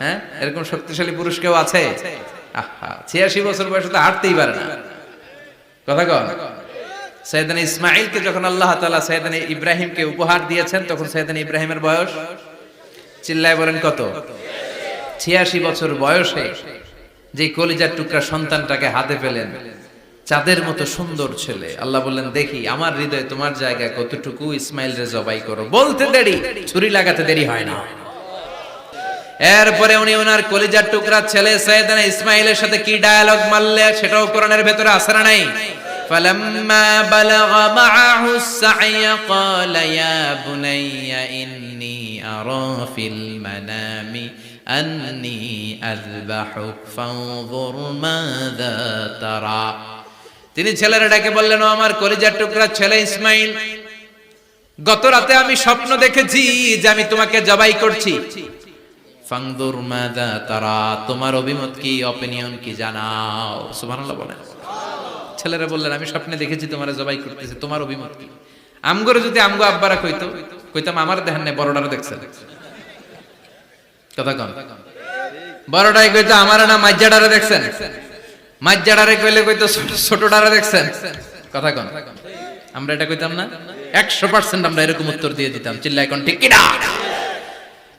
হ্যাঁ? এরকম শক্তিশালী পুরুষ কেউ আছে? ছিয়াশি বছর বয়সে তো হাঁটতেই পারে না। কথা কন। যখন আল্লাহ ইব্রাহিমকে উপহার দিয়েছেন, তখন ইব্রাহিমের বয়স চিল্লায় বলেন কত? ছিয়াশি বছর বয়সে যে কলিজার টুকরা সন্তানটাকে হাতে পেলেন, চাঁদের মতো সুন্দর ছেলে। আল্লাহ বললেন, দেখি, আমার হৃদয়ে তোমার জায়গায় কতটুকু ইসমাইল রে জবাই করো। বলতে দেরি, ছুরি লাগাতে দেরি হয় না। এরপরে উনি ওনার কলিজার টুকরা ছেলে সৈয়দানা ইসমাইলের সাথে কি ডায়ালগ মারলে সেটাও কোরআনের ভেতরে আসে না নাই فلما بلغ معه السعي قال يا بني إني أرى في المنام أني أذبحك فانظر ماذا ترى তিনি ছেলেরা ডেকে বললেন ও আমার কলিজার টুকরা ছেলে ইসমাইল গত রাতে আমি স্বপ্ন দেখেছি যে আমি তোমাকে জবাই করছি ফাংদুর মাদা তারা, তোমার অভিমত কি অপিনিয়ন কি জানাও। সুবহানাল্লাহ বলেন। ছেলেরা বললেন, আমি স্বপ্নে দেখেছি তোমার জবাই করতেছি, তোমার অভিমত কি? আমগরে যদি আমগো আব্বারা কইতো, কইতাম, আমার দেখেন নাই বড়ডারে দেখছেন কথা কন। বড়টাই কইতো, আমার না মাজ্জাডারে দেখছেন মাজ্জাডারে কইলে কইতো, ছোট- ছোটডারে দেখছেন কথা কন। আমরা এটা কইতাম না? একশো পার্সেন্ট আমরা এরকম উত্তর দিয়ে দিতাম। চিল্লা এখন ঠিক কিনা?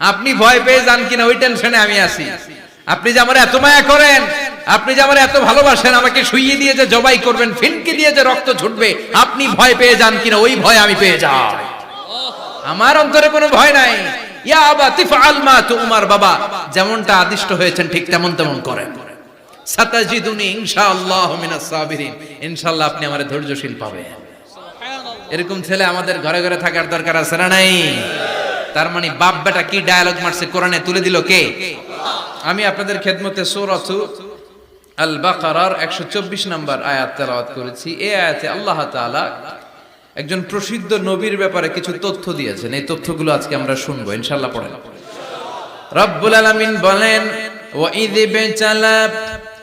আপনি ভয় পেয়ে যান কিনা, ওই টেনশনে আমি আছি। আপনি যে আমার এত মায়া করেন, আপনি যে আমার এত ভালোবাসেন, আমাকে শুইয়ে দিয়ে যে জবাই করবেন, ফিনকে দিয়ে যে রক্ত ছুটবে, আপনি ভয় পেয়ে যান কিনা, ওই ভয় আমি পেয়ে যাই। আমার অন্তরে কোনো ভয় নাই। ইয়া আবা তিফআল মা বাবা, যেমনটা আদিষ্ট হয়েছেন, ঠিক তেমন তেমন করেন। সাতাজিদুনি ইনশাআল্লাহু মিনাস সাবিরিন। ইনশাআল্লাহ আপনি আমারে ধৈর্যশীল পাবেন। এরকম ছেলে আমাদের ঘরে ঘরে থাকার দরকার আছে না নাই? তার মানে বাপ বেটা কি ডায়ালগ মারছে? কোরআনে তুলে দিল কে? আমি আপনাদের খেদমতে সূরাতু আল বাকারার 124 নম্বর আয়াত তেলাওয়াত করেছি। এই আয়াতে আল্লাহ তাআলা একজন প্রসিদ্ধ নবীর ব্যাপারে কিছু তথ্য দিয়েছেন। এই তথ্যগুলো আজকে আমরা শুনব, ইনশাআল্লাহ পড়েন। রব্বুল আলামিন বলেন বিতালা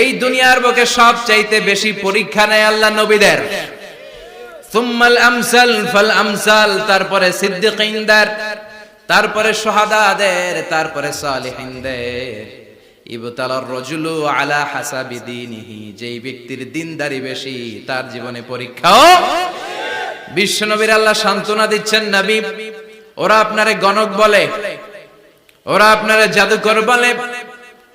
এই দুনিয়ার বুকে সব চাইতে বেশি পরীক্ষা নেয় আল্লাহ নবীদের। তারপরে তারপরে সোহাদাদের, তারপরে যেই ব্যক্তির দিনদারি বেশি, তার জীবনে পরীক্ষাও বিশ্বনবীর আল্লাহ সান্ত্বনা দিচ্ছেন নবী। ওরা আপনারে গণক বলে, ওরা আপনারে জাদুকর বলে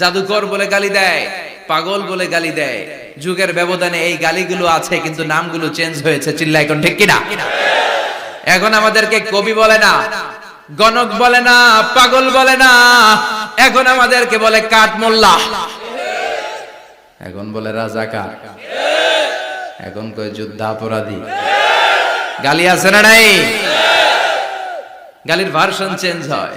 জাদুকর বলে গালি দেয়, পাগল বলে গালি দেয়। যুগের ব্যবধানে এই গালিগুলো আছে, কিন্তু নামগুলো চেঞ্জ হয়েছে। চিল্লা এখন ঠিক কিনা? এখন আমাদেরকে কবি বলে না, গণক বলে না, পাগল বলে না। এখন আমাদেরকে বলে কাঠ মোল্লা। এখন বলে রাজাকার। এখন কয় যুদ্ধাপরাধী গালি আছে না নাই? গালির ভার্সন চেঞ্জ হয়।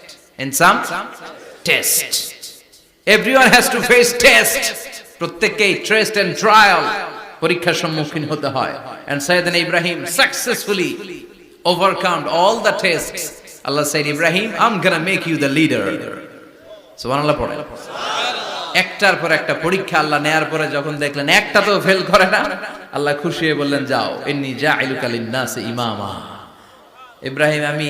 in some test everyone has to face test প্রত্যেককেই টেস্ট এন্ড ট্রায়াল পরীক্ষার সম্মুখীন হতে হয়। And Sayyidna Ibrahim successfully overcome all the tests Allah said Ibrahim I am gonna make you the leader সুবহানাল্লাহ পড়ে একটার পর একটা পরীক্ষা আল্লাহ নেয়ার পরে যখন দেখলেন একটা তো ফেল করে না, আল্লাহ খুশি হয়ে বললেন, যাও, ইন্নি জাইলুকা লিন-নাস ইমামা। ইব্রাহিম, আমি